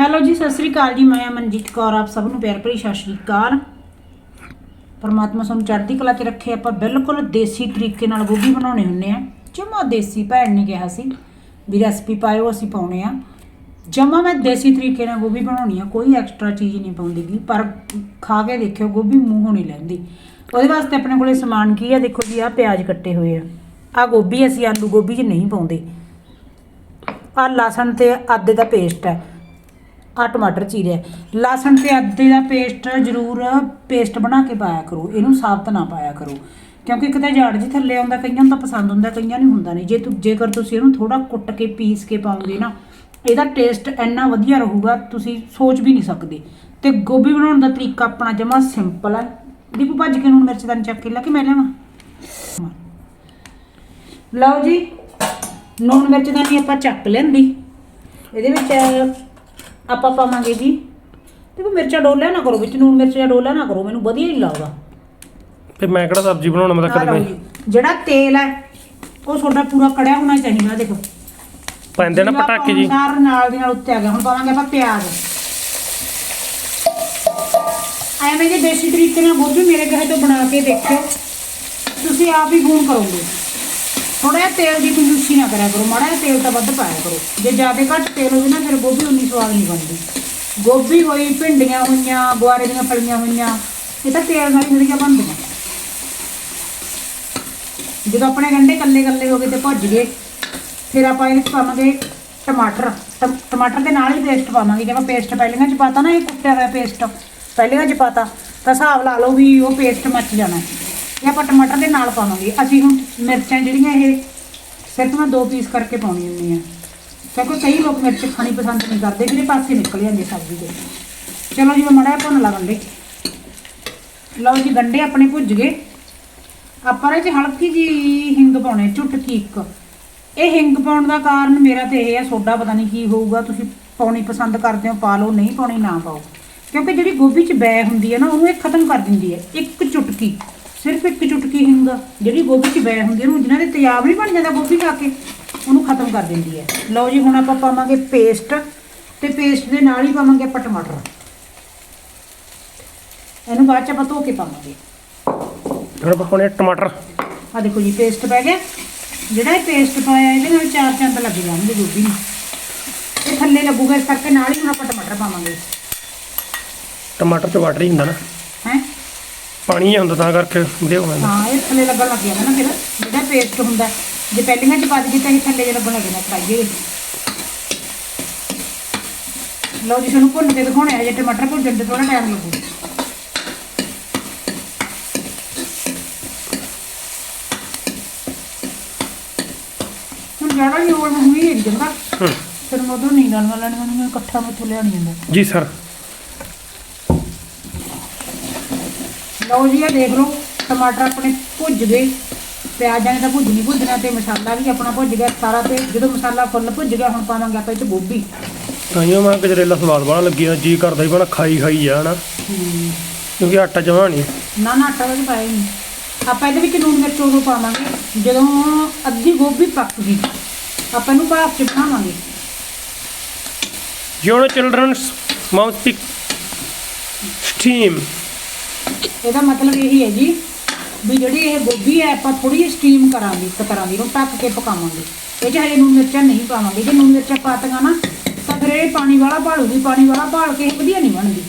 Hello ਜੀ, ਸਤਿ ਸ੍ਰੀ ਅਕਾਲ ਜੀ। ਮੈਂ ਅਮਨਜੀਤ ਕੌਰ, ਆਪ ਸਭ ਨੂੰ ਪਿਆਰ ਭਰੀ ਸਤਿ ਸ੍ਰੀ ਅਕਾਲ। ਪਰਮਾਤਮਾ ਸਾਨੂੰ ਚੜ੍ਹਦੀ ਕਲਾ 'ਚ ਰੱਖੇ। ਆਪਾਂ ਬਿਲਕੁਲ ਦੇਸੀ ਤਰੀਕੇ ਨਾਲ ਗੋਭੀ ਬਣਾਉਣੇ ਹੁੰਨੇ ਆ। ਜਮਾ ਦੇਸੀ, ਭੈਣ ਨੇ ਕਿਹਾ ਸੀ ਵੀ ਰੈਸਪੀ ਪਾਇਓ, ਅਸੀਂ ਪਾਉਣੇ ਆ। ਜਮਾ ਮੈਂ ਦੇਸੀ ਤਰੀਕੇ ਨਾਲ ਗੋਭੀ ਬਣਾਉਣੀ ਆ, ਕੋਈ ਐਕਸਟਰਾ ਚੀਜ਼ ਨਹੀਂ ਪਾਉਂਦੀ ਗੀ। ਪਰ ਖਾ ਕੇ ਦੇਖਿਓ, ਗੋਭੀ ਮੂੰਹੋਂ ਨਹੀਂ ਲੈਂਦੀ। ਉਹਦੇ ਵਾਸਤੇ ਆਪਣੇ ਕੋਲੇ ਸਮਾਨ ਕੀ ਆ? ਦੇਖੋ ਜੀ ਆ ਪਿਆਜ਼ ਕੱਟੇ ਹੋਏ ਆ। ਆ ਗੋਭੀ, ਅਸੀਂ ਆਲੂ ਗੋਭੀ 'ਚ ਨਹੀਂ ਪਾਉਂਦੇ। ਆ ਲਸਣ ਤੇ ਆਦੇ ਦਾ ਪੇਸਟ ਹੈ ਆ ਟਮਾਟਰ ਚੀਰਿਆ ਲਸਣ ਤੇ ਆਦੇ ਦਾ ਪੇਸਟ ਜ਼ਰੂਰ ਪੇਸਟ ਬਣਾ ਕੇ ਪਾਇਆ ਕਰੋ, ਇਹਨੂੰ ਸਾਬਤ ਨਾ ਪਾਇਆ ਕਰੋ। ਕਿਉਂਕਿ ਇੱਕ ਤਾਂ ਜਾੜ ਜੀ ਥੱਲੇ ਆਉਂਦਾ, ਕਈਆਂ ਨੂੰ ਤਾਂ ਪਸੰਦ ਹੁੰਦਾ, ਕਈਆਂ ਨੂੰ ਹੁੰਦਾ ਨਹੀਂ। ਜੇ ਤੁ, ਜੇਕਰ ਤੁਸੀਂ ਇਹਨੂੰ ਥੋੜਾ ਕੁੱਟ ਕੇ ਪੀਸ ਕੇ ਪਾਉਂਗੇ ਨਾ, ਇਹਦਾ ਟੇਸਟ ਇੰਨਾ ਵਧੀਆ ਰਹੂਗਾ, ਤੁਸੀਂ ਸੋਚ ਵੀ ਨਹੀਂ ਸਕਦੇ। ਤੇ ਗੋਭੀ ਬਣਾਉਣ ਦਾ ਤਰੀਕਾ ਆਪਣਾ ਜਮਾ ਸਿੰਪਲ ਹੈ ਦੀਪੂ ਭੱਜ ਕੇ ਨੂਣ ਮਿਰਚ ਦਾ ਨੀ ਚੱਕ ਕੇ ਲੈ ਕੇ ਮੈਂ ਲਿਆਵਾਂ। ਲਓ ਜੀ ਨੂਣ ਮਿਰਚ ਦਾ ਨਹੀਂ ਆਪਾਂ ਚੱਕ ਲੈਂਦੀ। ਇਹਦੇ ਵਿੱਚ ਆਪਾਂ ਪਾਵਾਂਗੇ ਜੀ। ਦੇਖੋ ਮਿਰਚਾਂ ਡੋਲਿਆ ਨਾ ਕਰੋ ਵਿੱਚ ਨੂਣ ਮਿਰਚ ਡੋਲਿਆ ਨਾ ਕਰੋ ਮੈਨੂੰ ਵਧੀਆ ਨਹੀਂ ਲੱਗਦਾ। ਤੇ ਮੈਂ ਕਿਹੜਾ ਸਬਜ਼ੀ ਬਣਾਉਣਾ ਮੈਂ ਤਾਂ ਆਹ ਲਓ ਕਦੇ ਜੀ। ਜਿਹੜਾ ਤੇਲ ਹੈ ਉਹ ਤੁਹਾਡਾ ਪੂਰਾ ਕੜਿਆ ਹੋਣਾ ਚਾਹੀਦਾ ਦੇਖੋ। ਪੈਂਦੇ ਨਾ ਪਟਾਕੇ ਜੀ। ਨਾਲ ਦੀ ਨਾਲ ਉੱਤੇ ਆ ਗਿਆ ਹੁਣ ਪਾਵਾਂਗੇ ਆਪਾਂ ਪਿਆਜ਼। ਐਵੇਂ ਜੇ ਦੇਸੀ ਤਰੀਕੇ ਨਾਲ ਗੋਭੀ ਮੇਰੇ ਕਹੇ ਤੋਂ ਬਣਾ ਕੇ ਦੇਖਿਓ ਤੁਸੀਂ ਆਪ ਹੀ ਗੂਣ ਕਰੋਗੇ। ਥੋੜਾ ਜਿਹਾ ਤੇਲ ਦੀ ਕੰਜੂਸੀ ਨਾ ਕਰਿਆ ਕਰੋ, ਮਾੜਾ ਜਿਹਾ ਤੇਲ ਤਾਂ ਵੱਧ ਪਾਇਆ ਕਰੋ। ਜੇ ਜ਼ਿਆਦਾ ਘੱਟ ਤੇਲ ਹੋਵੇ ਨਾ, ਫਿਰ ਗੋਭੀ ਉਨੀ ਸਵਾਦ ਨਹੀਂ ਬਣਦੀ। ਗੋਭੀ ਹੋਈ, ਭਿੰਡੀਆਂ ਹੋਈਆਂ, ਗੁਆਰੇ ਦੀਆਂ ਫਲੀਆਂ ਹੋਈਆਂ, ਇਹ ਤਾਂ ਤੇਲ ਨਾਲ ਹੀ ਵਧੀਆ ਬਣਦੀਆਂ। ਜਦੋਂ ਆਪਣੇ ਗੰਡੇ ਕੱਲੇ ਕੱਲੇ ਹੋ ਗਏ ਤੇ ਭੁੱਜ ਗਏ, ਫਿਰ ਆਪਾਂ ਇਹਦੇ 'ਚ ਪਾਵਾਂਗੇ ਟਮਾਟਰ। ਟਮ- ਟਮਾਟਰ ਦੇ ਨਾਲ ਹੀ ਪੇਸਟ ਪਾਵਾਂਗੇ। ਜੇ ਆਪਾਂ ਪੇਸਟ ਪਹਿਲੀਆਂ 'ਚ ਪਾਤਾ ਨਾ, ਇਹ ਕੁੱਟਿਆ ਹੋਇਆ ਪੇਸਟ ਪਹਿਲੀਆਂ 'ਚ ਪਾਤਾ, ਤਾਂ ਹਿਸਾਬ ਲਾ ਲਓ ਵੀ ਉਹ ਪੇਸਟ ਮੱਚ ਜਾਣਾ। ਇਹ ਆਪਾਂ ਟਮਾਟਰ ਦੇ ਨਾਲ ਪਾਵਾਂਗੇ ਅਸੀਂ ਹੁਣ ਮਿਰਚਾਂ ਜਿਹੜੀਆਂ ਇਹ ਸਿਰਫ ਮੈਂ ਦੋ ਪੀਸ ਕਰਕੇ ਪਾਉਣੀ ਹੁੰਦੀ ਆ। ਕਿਉਂਕਿ ਕਈ ਲੋਕ ਮਿਰਚ ਖਾਣੀ ਪਸੰਦ ਨਹੀਂ ਕਰਦੇ ਜਿਹੜੇ ਪਾਸੇ ਨਿਕਲ ਜਾਂਦੇ ਸਬਜ਼ੀ ਦੇ। ਚਲੋ ਜੀ, ਮੈਂ ਮੜਾ ਭੁੰਨ ਲਾ ਗੰਡੇ। ਲਓ ਜੀ, ਗੰਡੇ ਆਪਣੇ ਭੁੱਜ ਗਏ। ਆਪਾਂ ਇਹ ਚ ਹਲਕੀ ਜੀ ਹਿੰਗ ਪਾਉਣੇ ਚੁਟਕੀ ਇੱਕ। ਇਹ ਹਿੰਗ ਪਾਉਣ ਦਾ ਕਾਰਨ ਮੇਰਾ ਤੇ ਇਹ ਆ, ਸੋਡਾ ਪਤਾ ਨਹੀਂ ਕੀ ਹੋਊਗਾ। ਤੁਸੀਂ ਪਾਉਣੀ ਪਸੰਦ ਕਰਦੇ ਹੋ, ਪਾ ਲਓ, ਨਹੀਂ ਪਾਉਣੀ ਨਾ ਪਾਓ। ਕਿਉਂਕਿ ਜਿਹੜੀ ਗੋਭੀ ਚ ਬੈ ਹੁੰਦੀ ਹੈ ਨਾ, ਉਹਨੂੰ ਇਹ ਖਤਮ ਕਰ ਦਿੰਦੀ ਹੈ ਇੱਕ ਚੁਟਕੀ ਸਿਰਫ ਇੱਕ ਚੁਟਕੀ ਹਿੰਗ ਜਿਹੜੀ ਗੋਭੀ ਚ ਬੈ ਹੁੰਦੀ ਉਹਨੂੰ ਜਿਹਨਾਂ ਦੇ ਤਿਆਬ ਨਹੀਂ ਬਣ ਜਾਂਦਾ ਗੋਭੀ ਖਾ ਕੇ ਉਹਨੂੰ ਖਤਮ ਕਰ ਦਿੰਦੀ ਹੈ। ਲਓ ਜੀ ਹੁਣ ਆਪਾਂ ਪਾਵਾਂਗੇ ਪੇਸਟ ਤੇ ਪੇਸਟ ਦੇ ਨਾਲ ਹੀ ਪਾਵਾਂਗੇ ਆਪਾਂ ਟਮਾਟਰ। ਇਹਨੂੰ ਬਾਅਦ ਚ ਆਪਾਂ ਧੋ ਕੇ ਪਾਵਾਂਗੇ। ਹੁਣ ਆਪਾਂ ਪਾਉਣੇ ਟਮਾਟਰ। ਆ ਦੇਖੋ ਜੀ ਪੇਸਟ ਪੈ ਗਿਆ। ਜਿਹੜਾ ਇਹ ਪੇਸਟ ਪਾਇਆ ਇਹਦੇ ਨਾਲ ਚਾਰ ਚੰਦ ਲੱਗ ਜਾਣਗੇ ਗੋਭੀ ਨੂੰ। ਇਹ ਥੱਲੇ ਲੱਗੂਗਾ ਇਸ ਕਰਕੇ ਨਾਲ ਹੀ ਹੁਣ ਆਪਾਂ ਟਮਾਟਰ ਪਾਵਾਂਗੇ। ਟਮਾਟਰ ਚ ਵਾਟਰ ਹੀ ਹੁੰਦਾ ਨਾ। ਪਾਣੀ ਹੁੰਦਾ ਤਾਂ ਕਰਕੇ ਹੋ ਜਾਂਦਾ ਹਾਂ ਇਹ ਥੱਲੇ ਲੱਗਣ ਲੱਗ ਜਾਂਦਾ ਨਾ ਫਿਰ। ਜਿਹੜਾ ਪੇਸਟ ਹੁੰਦਾ ਜੇ ਪਹਿਲੀਆਂ ਚ ਪਾ ਦਈਏ ਤਾਂ ਇਹ ਥੱਲੇ ਜੇ ਲੱਗਣ ਲੱਗ ਜਾਂਦਾ ਲਓ ਜੀ ਤੁਹਾਨੂੰ ਭੁੰਨ ਕੇ ਦਿਖਾਉਣੇ ਆ ਜੇ ਟਮਾਟਰ ਭੁੱਜਣ ਤੇ ਥੋੜਾ ਟਾਈਮ ਲੱਗੂ। ਹੁਣ ਜ਼ਿਆਦਾ ਨਹੀਂ ਹੋਣ ਹੋਈ ਨਹੀਂ ਜਾਂਦਾ ਹੂੰ। ਫਿਰ ਮੈਂ ਉਧਰੋਂ ਨੀਂਦ ਆਉਣ ਵਾਲਾ ਨਹੀਂ ਮੈਨੂੰ ਇਕੱਠਾ ਮੈਥੋਂ ਲਿਆਉਣੀ ਜਾਂਦਾ ਜੀ ਸਰ ਲਓ ਜੀ ਇਹ ਦੇਖ ਲਓ ਟਮਾਟਰ ਆਪਣੇ ਭੁੱਜ ਗਏ। ਪਿਆਜ਼ਾਂ ਨੇ ਤਾਂ ਭੁੱਜ ਨਹੀਂ ਭੁੱਜਣਾ ਤੇ ਮਸਾਲਾ ਵੀ ਆਪਣਾ ਭੁੱਜ ਗਿਆ ਸਾਰਾ ਤੇ ਜਦੋਂ ਮਸਾਲਾ ਫੁੱਲ ਭੁੱਜ ਗਿਆ ਹੁਣ ਪਾਵਾਂਗੇ ਆਪਾਂ ਇਹ 'ਚ ਗੋਭੀ। ਤਾਈਓ ਮੈਂ ਗਜਰੇਲਾ ਸਵਾਦ ਬਣਾ ਲੱਗੀ ਆ ਜੀ ਕਰਦਾ ਹੀ ਬਣਾ ਖਾਈ ਖਾਈ ਆ ਹਨਾ। ਕਿਉਂਕਿ ਆਟਾ ਜਮਾ ਨਹੀਂ ਨਾ ਨਾ ਆਟਾ ਵਿੱਚ ਪਾਇਆ ਨਹੀਂ ਆਪਾਂ ਇਹਦੇ ਵਿੱਚ ਲੂਣ ਮਿਰਚ ਉਦੋਂ ਪਾਵਾਂਗੇ ਜਦੋਂ ਅੱਧੀ ਗੋਭੀ ਪੱਕ ਗਈ। ਆਪਾਂ ਇਹਨੂੰ ਭਾਫ ਚ ਬਣਾਵਾਂਗੇ। ਯੂਨੋ ਚਿਲਡਰਨਸ ਮਾਊਥ ਸਟੀਮ ਇਹਦਾ ਮਤਲਬ ਇਹੀ ਹੈ ਜੀ ਵੀ ਜਿਹੜੀ ਇਹ ਗੋਭੀ ਹੈ ਆਪਾਂ ਥੋੜੀ ਜਿਹੀ ਸਟੀਮ ਕਰਾਂਗੇ ਇੱਕ ਤਰ੍ਹਾਂ ਦੀ ਉਹਨੂੰ ਢੱਕ ਕੇ ਪਕਾਵਾਂਗੇ। ਇਹ ਹਜੇ ਨੂਨ ਮਿਰਚਾਂ ਨਹੀਂ ਪਾਵਾਂਗੇ। ਜੇ ਨੂਨ ਮਿਰਚਾਂ ਪਾਤੀਆਂ ਨਾ ਤਾਂ ਫਿਰ ਇਹ ਪਾਣੀ ਵਾਲਾ ਭਾਲੂਗੀ ਪਾਣੀ ਵਾਲਾ ਭਾਲ ਕੇ ਇਹ ਵਧੀਆ ਨਹੀਂ ਬਣਦੀ।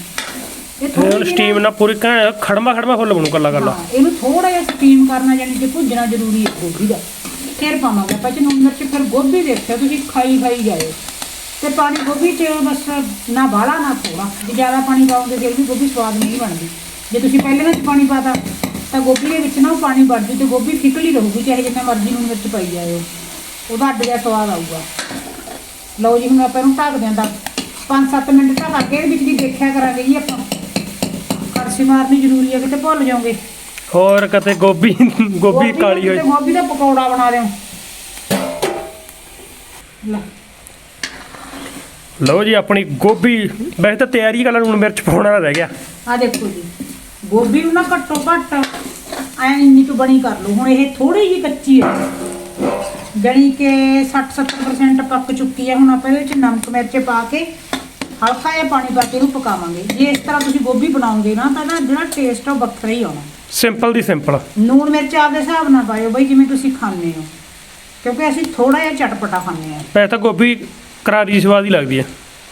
ਇਹ ਹੁਣ ਜਿਹੀ ਸਟੀਮ ਨਾ- ਨਾਲ ਪੂਰੀ ਘੈਂ ਖੜਮਾ ਖੜਮਾ ਫੁੱਲ ਬਣੂ ਕੱਲਾ ਕੱਲਾ। ਇਹਨੂੰ ਥੋੜਾ ਜਿਹਾ ਸਟੀਮ ਕਰਨਾ ਯਾਨੀ ਕਿ ਭੁੱਜਣਾ ਜ਼ਰੂਰੀ ਹੈ ਗੋਭੀ ਦਾ। ਫਿਰ ਪਾਵਾਂਗੇ ਆਪਾਂ ਚ ਨੂਨ ਮਿਰਚ ਫਿਰ ਗੋਭੀ ਦੇਖਿਓ ਤੁਸੀਂ ਖਾਈ ਖਾਈ ਜਾਇਓ। ਤੇ ਪਾਣੀ ਗੋਭੀ ਚ ਬਸ ਨਾ ਬਾਹਲਾ ਨਾ ਥੋੜਾ ਜੇ ਜ਼ਿਆਦਾ ਪਾਣੀ ਪਾਓਗੇ ਫਿਰ ਵੀ ਗੋਭੀ ਸਵਾਦ ਨਹੀਂ ਬਣਦੀ। ਜੇ ਤੁਸੀਂ ਪਹਿਲਾਂ ਚ ਪਾਣੀ ਪਾਤਾ ਤਾਂ ਗੋਭੀ ਦੇ ਵਿੱਚ ਨਾ ਉਹ ਪਾਣੀ ਵੜ ਜੂ ਤੇ ਗੋਭੀ ਫਿਕਲੀ ਰਹੂਗੀ ਚਾਹੇ ਜਿੰਨਾ ਮਰਜ਼ੀ ਨੂਨ ਮਿਰਚ ਪਾਈ ਜਾਇਓ। ਉਹਦਾ ਅੱਡ ਜਿਹਾ ਸਵਾਦ ਆਊਗਾ। ਲਓ ਜੀ ਹੁਣ ਆਪਾਂ ਇਹਨੂੰ ਢੱਕ ਦਿਆਂ ਤਾਂ 5-7 ਮਿੰਟ ਢੱਕ ਕੇ ਇਹਦੇ ਵਿੱਚ ਦੀ ਦੇਖਿਆ ਕਰਾਂਗੇ ਜੀ ਆਪਾਂ। ਕੜਛੀ ਮਾਰਨੀ ਜ਼ਰੂਰੀ ਹੈ ਕਿਤੇ ਭੁੱਲ ਜਾਓਗੇ। ਹੋਰ ਕਿਤੇ ਗੋਭੀ ਗੋਭੀ ਕਾਲੀ ਹੋਈ। ਗੋਭੀ ਦਾ ਪਕੌੜਾ ਬਣਾ ਦਿਓ। ਲਓ ਜੀ ਆਪਣੀ ਗੋਭੀ ਵੈਸੇ ਤਾਂ ਤਿਆਰੀ ਕਰ ਲੂਣ ਮਿਰਚ ਪਾਉਣਾ ਰਹਿ ਗਿਆ। ਆ ਦੇਖੋ ਜੀ। ਗੋਭੀ ਨੂੰ ਨਾ ਘੱਟੋ ਘੱਟ ਐ ਇੰਨੀ ਕੁ ਬਣੀ ਕਰ ਲਓ। ਹੁਣ ਇਹ ਥੋੜੀ ਜਿਹੀ ਕੱਚੀ ਹੈ ਜਾਣੀ ਕਿ 60 70% ਪੱਕ ਚੁੱਕੀ ਹੈ ਹੁਣ ਆਪਾਂ ਇਹਦੇ ਵਿੱਚ ਨਮਕ ਮਿਰਚ ਪਾ ਕੇ ਹਲਕਾ ਜਿਹਾ ਪਾਣੀ ਪਾ ਕੇ ਇਹਨੂੰ ਪਕਾਵਾਂਗੇ। ਜੇ ਇਸ ਤਰ੍ਹਾਂ ਤੁਸੀਂ ਗੋਭੀ ਬਣਾਓਗੇ ਨਾ ਤਾਂ ਨਾ ਜਿਹੜਾ ਟੇਸਟ ਆ ਉਹ ਵੱਖਰਾ ਹੀ ਆਉਣਾ। ਸਿੰਪਲ ਦੀ ਸਿੰਪਲ ਨੂਣ ਮਿਰਚ ਆਪਦੇ ਹਿਸਾਬ ਨਾਲ ਪਾਇਓ ਬਈ ਜਿਵੇਂ ਤੁਸੀਂ ਖਾਂਦੇ ਹੋ। ਕਿਉਂਕਿ ਅਸੀਂ ਥੋੜਾ ਜਿਹਾ ਚਟਪਟਾ ਖਾਂਦੇ ਆ ਵੈਸੇ ਤਾਂ ਗੋਭੀ ਕਰਾਰੀ ਸਵਾਦ ਹੀ ਲੱਗਦੀ ਹੈ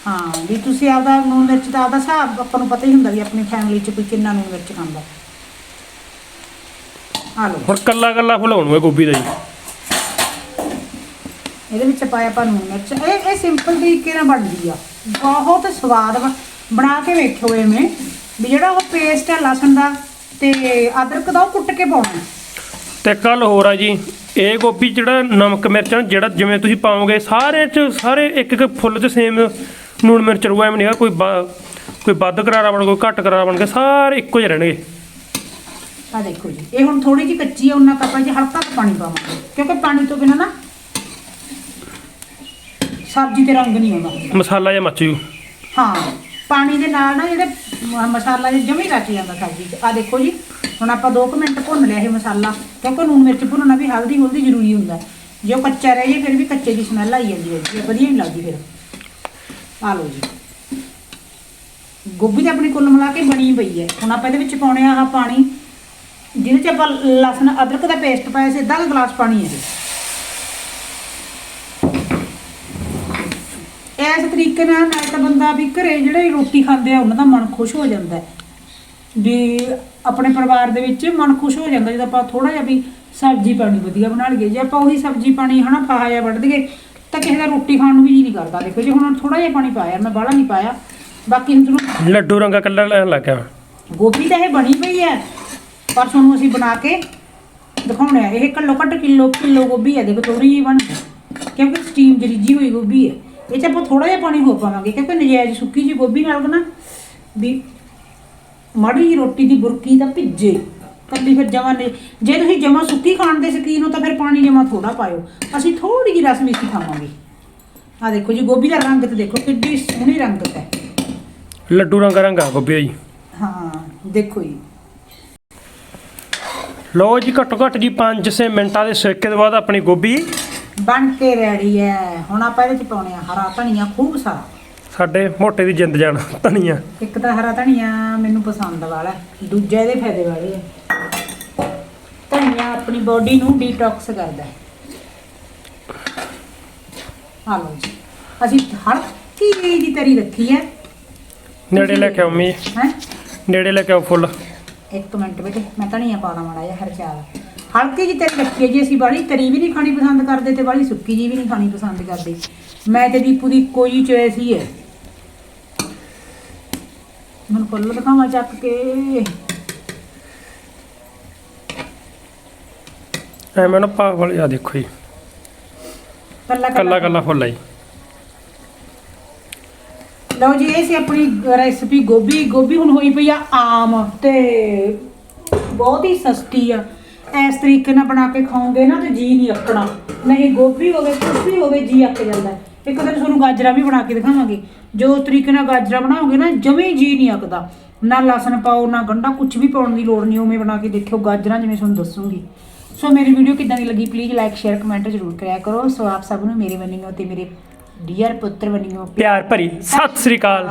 ਹਾਂ ਵੀ ਤੁਸੀਂ ਆਪਦਾ ਨੂਣ ਮਿਰਚ ਦਾ ਆਪਦਾ ਹਿਸਾਬ ਆਪਾਂ ਨੂੰ ਪਤਾ ਹੀ ਹੁੰਦਾ ਵੀ ਆਪਣੀ ਫੈਮਿਲੀ 'ਚ ਕੋਈ ਕਿੰਨਾ ਨੂਣ ਮਿਰਚ ਖਾਂਦਾ। ਆ ਲਓ। ਹੁਣ ਕੱਲਾ ਕੱਲਾ ਫੁਲਾਉਣੂ ਹੈ ਗੋਭੀ ਦਾ ਜੀ। ਇਹਦੇ ਵਿੱਚ ਪਾਇਆ ਆਪਾਂ ਨੂਣ ਮਿਰਚ। ਇਹ ਇਹ ਸਿੰਪਲ ਤਰੀਕੇ ਨਾਲ ਬਣਦੀ ਆ। ਬਹੁਤ ਸਵਾਦ ਬ- ਬਣਾ ਕੇ ਵੇਖਿਓ ਐਵੇਂ। ਵੀ ਜਿਹੜਾ ਉਹ ਪੇਸਟ ਹੈ ਲਸਣ ਦਾ ਤੇ ਅਦਰਕ ਦਾ ਉਹ ਕੁੱਟ ਕੇ ਪਾਉਣਾ ਤੇ ਕੱਲ ਹੋਰ ਆ ਜੀ ਇਹ ਗੋਭੀ ਜਿਹੜਾ ਨਮਕ ਮਿਰਚਾਂ ਜਿਹੜਾ ਜਿਵੇਂ ਤੁਸੀਂ ਪਾਓਗੇ ਸਾਰੇ ਚ ਸਾਰੇ ਇੱਕ ਇੱਕ ਫੁੱਲ ਚ ਸੇਮ ਨੂਣ ਮਿਰਚ ਰਹੂਗਾ ਐਵੇਂ ਨਹੀਂਗਾ ਕੋਈ ਬਾ- ਕੋਈ ਵੱਧ ਕਰਾਰਾ ਬਣ ਕੋਈ ਘੱਟ ਕਰਾਰਾ ਬਣ ਕੇ ਸਾਰੇ ਇੱਕੋ ਜਿਹੇ ਰਹਿਣਗੇ। ਆ ਦੇਖੋ ਜੀ ਇਹ ਹੁਣ ਥੋੜੀ ਜਿਹੀ ਕੱਚੀ ਆ ਉਹਨਾਂ ਆਪਾਂ ਜੀ ਹਲਕਾ ਕੁ ਪਾਣੀ ਪਾਵਾਂਗੇ ਕਿਉਂਕਿ ਪਾਣੀ ਤੋਂ ਬਿਨਾਂ ਨਾ ਸਬਜ਼ੀ ਤੇ ਰੰਗ ਨਹੀਂ ਆਉਂਦਾ। ਮਸਾਲਾ ਜਿਹਾ ਮੱਚ ਜੂ। ਹਾਂ ਪਾਣੀ ਦੇ ਨਾਲ ਨਾ ਜਿਹੜੇ ਮਸਾਲਾ ਜਿਹਾ ਜਮੀ ਰਚ ਜਾਂਦਾ ਸਬਜ਼ੀ 'ਚ। ਆ ਦੇਖੋ ਜੀ ਹੁਣ ਆਪਾਂ 2 ਮਿੰਟ ਭੁੰਨ ਲਿਆ ਇਹ ਮਸਾਲਾ ਕਿਉਂਕਿ ਲੂਣ ਮਿਰਚ ਭੁੰਨਣਾ ਵੀ ਹਲਦੀ ਹੁਲਦੀ ਜ਼ਰੂਰੀ ਹੁੰਦਾ। ਜੇ ਉਹ ਕੱਚਾ ਰਹਿ ਜੇ ਫਿਰ ਵੀ ਕੱਚੇ ਦੀ ਸਮੈਲ ਆਈ ਜਾਂਦੀ ਹੈ ਜੀ ਵਧੀਆ ਨਹੀਂ ਲੱਗਦੀ ਫਿਰ। ਆ ਲਓ ਜੀ। ਗੋਭੀ ਤਾਂ ਆਪਣੀ ਕੁੱਲ ਮਿਲਾ ਕੇ ਬਣੀ ਪਈ ਹੈ। ਹੁਣ ਆਪਾਂ ਇਹਦੇ ਵਿੱਚ ਪਾਉਣੇ ਆ ਆਹ ਪਾਣੀ। ਜਿਹਦੇ 'ਚ ਆਪਾਂ ਲਸਣ, ਅਦਰਕ ਦਾ ਪੇਸਟ ਪਾਇਆ ਸੀ, ਅੱਧਾ ਕੁ ਗਲਾਸ ਪਾਣੀ ਹੈ ਇਸ ਤਰੀਕੇ ਨਾਲ ਨਾਲ ਤਾਂ ਬੰਦਾ ਵੀ ਘਰੇ ਜਿਹੜੇ ਰੋਟੀ ਖਾਂਦੇ ਆ, ਉਹਨਾਂ ਦਾ ਮਨ ਖੁਸ਼ ਹੋ ਜਾਂਦਾ ਵੀ ਆਪਣੇ ਪਰਿਵਾਰ ਦੇ ਵਿੱਚ ਮਨ ਖੁਸ਼ ਹੋ ਜਾਂਦਾ ਜਦੋਂ ਆਪਾਂ ਥੋੜਾ ਜਿਹਾ ਵੀ ਸਬਜ਼ੀ ਪਾਣੀ ਵਧੀਆ ਬਣਾ ਲਈਏ। ਜੇ ਆਪਾਂ ਉਹੀ ਸਬਜ਼ੀ ਪਾਣੀ ਹਨਾ, ਫਾਹਾ ਜਿਹਾ ਵੱਢ ਦਈਏ ਤਾਂ ਕਿਸੇ ਦਾ ਰੋਟੀ ਖਾਣ ਨੂੰ ਵੀ ਜੀ ਨਹੀਂ ਕਰਦਾ। ਦੇਖੋ ਜੀ ਹੁਣ ਥੋੜਾ ਜਿਹਾ ਪਾਣੀ ਪਾਇਆ ਮੈਂ ਬਾਹਲਾ ਨਹੀਂ ਪਾਇਆ। ਬਾਕੀ ਹੁਣ ਤੁਹਾਨੂੰ ਲੱਡੂ ਰੰਗਾ ਕੱਲਰ ਲੈਣ ਲੱਗ ਗਿਆ। ਗੋਭੀ ਤਾਂ ਇਹ ਬਣੀ ਪਈ ਹੈ ਪਰ ਤੁਹਾਨੂੰ ਅਸੀਂ ਬਣਾ ਕੇ ਦਿਖਾਉਣੇ ਆ। ਇਹ ਘੱਟੋ ਘੱਟ ਕਿਲੋ ਕਿਲੋ ਗੋਭੀ ਹੈ ਦੇਖੋ ਥੋੜੀ ਜਿਹੀ ਬਣ ਕਿਉਂਕਿ ਸਟੀਮ ਜਰੀਜੀ ਹੋਈ ਗੋਭੀ ਹੈ ਇਹ ਚ ਆਪਾਂ ਥੋੜਾ ਜਿਹਾ ਪਾਣੀ ਹੋਰ ਪਾਵਾਂਗੇ। ਕਿਉਂਕਿ ਨਜਾਇਜ਼ ਸੁੱਕੀ ਜੀ ਗੋਭੀ ਨਾਲ ਨਾ ਵੀ ਮਾੜੀ ਜਿਹੀ ਰੋਟੀ ਦੀ ਬੁਰਕੀ ਤਾਂ ਭਿੱਜੇ। ਕੱਲੀ ਫਿਰ ਜਮਾਂ ਨੇ ਜੇ ਤੁਸੀਂ ਜਮਾਂ ਸੁੱਕੀ ਖਾਣ ਦੇ ਸ਼ੌਕੀਨ ਹੋ ਤਾਂ ਫਿਰ ਪਾਣੀ ਜਮਾਂ ਥੋੜਾ ਪਾਇਓ। ਅਸੀਂ ਥੋੜੀ ਜਿਹੀ ਰਸ ਮਿੱਠੀ ਖਾਵਾਂਗੇ। ਆ ਦੇਖੋ ਜੀ ਗੋਭੀ ਦਾ ਰੰਗ ਤੇ ਦੇਖੋ ਕਿੱਡੀ ਸੋਹਣੀ ਰੰਗਤ ਹੈ। ਲੱਡੂ ਰੰਗਾ ਰੰਗਾ ਗੋਭੀ ਦਾ ਜੀ। ਹਾਂ ਦੇਖੋ ਜੀ। ਲਓ ਜੀ ਘੱਟੋ ਘੱਟ ਜੀ 5-6 ਮਿੰਟਾਂ ਦੇ ਸੇਕੇ ਤੋਂ ਬਾਅਦ ਆਪਣੀ ਗੋਭੀ ਬਣ ਕੇ ਰੈਡੀ ਹੈ। ਹੁਣ ਆਪਾਂ ਇਹਦੇ ਚ ਪਾਉਣੇ ਆ ਹਰਾ ਧਨੀਆ ਖੂਬ ਸਾਰਾ। ਸਾਡੇ ਮੋਟੇ ਦੀ ਜਿੰਦ ਜਾਨ ਧਨੀਆ। ਇੱਕ ਤਾਂ ਹਰਾ ਧਨੀਆ ਮੈਨੂੰ ਪਸੰਦ ਵਾਲਾ ਦੂਜਾ ਇਹਦੇ ਫਾਇਦੇ ਵਾਲੇ ਹੈ ਧਨੀਆ ਆਪਣੀ ਬੋਡੀ ਨੂੰ ਡੀਟੌਕਸ ਕਰਦਾ ਹੈ। ਆ ਲਓ ਜੀ ਅਸੀਂ ਹਲਕੀ ਜਿਹੀ ਤਰੀ ਰੱਖੀ ਹੈ। ਨੇੜੇ ਲੈ ਕੇ ਆਓ ਮੀ ਹੈ? ਨੇੜੇ ਲੈ ਕੇ ਆਓ ਫੁੱਲ। ਇੱਕ ਮਿੰਟ ਬੇਟੇ ਮੈਂ ਧਨੀਆ ਪਾਉਣਾ ਮਾੜਾ ਜਿਹਾ ਹਰਚਾਲ ਹਲਕੀ ਜਿਹੀ ਤਰੀ ਰੱਖੀ ਜੀ ਅਸੀਂ ਬਾਹਲੀ ਤਰੀ ਵੀ ਨਹੀਂ ਖਾਣੀ ਪਸੰਦ ਕਰਦੇ ਤੇ ਬਾਹਲੀ ਸੁੱਕੀ ਜੀ ਵੀ ਨਹੀਂ ਖਾਣੀ ਪਸੰਦ ਕਰਦੇ। ਮੈਂ ਤੇ ਦੀਪੂ ਦੀ ਕੋਈ ਚੋਇਸ ਹੀ ਹੈ। ਮੈਨੂੰ ਫੁੱਲ ਦਿਖਾਵਾਂ ਚੱਕ ਕੇ। ਐਵੇਂ ਨਾ ਪਾ ਵਾਲੇ ਆ ਦੇਖੋ ਜੀ। ਕੱਲਾ ਕੱਲਾ ਕੱਲਾ ਫੁੱਲ ਜੀ। ਲਓ ਜੀ ਇਹ ਸੀ ਆਪਣੀ ਰੈਸਪੀ ਗੋਭੀ। ਗੋਭੀ ਹੁਣ ਹੋਈ ਪਈ ਆ ਆਮ ਤੇ ਬਹੁਤ ਹੀ ਸਸਤੀ ਆ। ਇਸ ਤਰੀਕੇ ਨਾਲ ਬਣਾ ਕੇ ਖਾਓਗੇ ਨਾ ਤੇ ਜੀ ਨਹੀਂ ਅੱਕਣਾ। ਨਹੀਂ ਗੋਭੀ ਹੋਵੇ ਕੁਛ ਵੀ ਹੋਵੇ ਜੀ ਅੱਕ ਜਾਂਦਾ ਹੈ। ਇੱਕ ਦਿਨ ਤੁਹਾਨੂੰ ਗਾਜਰਾਂ ਵੀ ਬਣਾ ਕੇ ਦਿਖਾਵਾਂਗੇ। ਜੋ ਤਰੀਕੇ ਨਾਲ ਗਾਜਰਾਂ ਬਣਾਓਗੇ ਨਾ ਜਮੇ ਜੀ ਨਹੀਂ ਅੱਕਦਾ। ਨਾ ਲਸਣ ਪਾਓ ਨਾ ਗੰਢਾ ਕੁਝ ਵੀ ਪਾਉਣ ਦੀ ਲੋੜ ਨਹੀਂ ਉਵੇਂ ਬਣਾ ਕੇ ਦੇਖਿਓ ਗਾਜਰਾਂ ਜਿਵੇਂ ਤੁਹਾਨੂੰ ਦੱਸੂਗੀ। ਸੋ ਮੇਰੀ ਵੀਡੀਓ ਕਿੱਦਾਂ ਦੀ ਲੱਗੀ ਪਲੀਜ਼ ਲਾਈਕ ਸ਼ੇਅਰ ਕਮੈਂਟ ਜ਼ਰੂਰ ਕਰਿਆ ਕਰੋ। ਸੋ ਆਪ ਸਭ ਨੂੰ ਮੇਰੇ ਵੱਲੋਂ ਤੇ ਮੇਰੇ ਡੀਅਰ ਪੁੱਤਰ ਵੱਲੋਂ ਪਿਆਰ ਭਰੀ ਸਤਿ ਸ੍ਰੀ ਅਕਾਲ।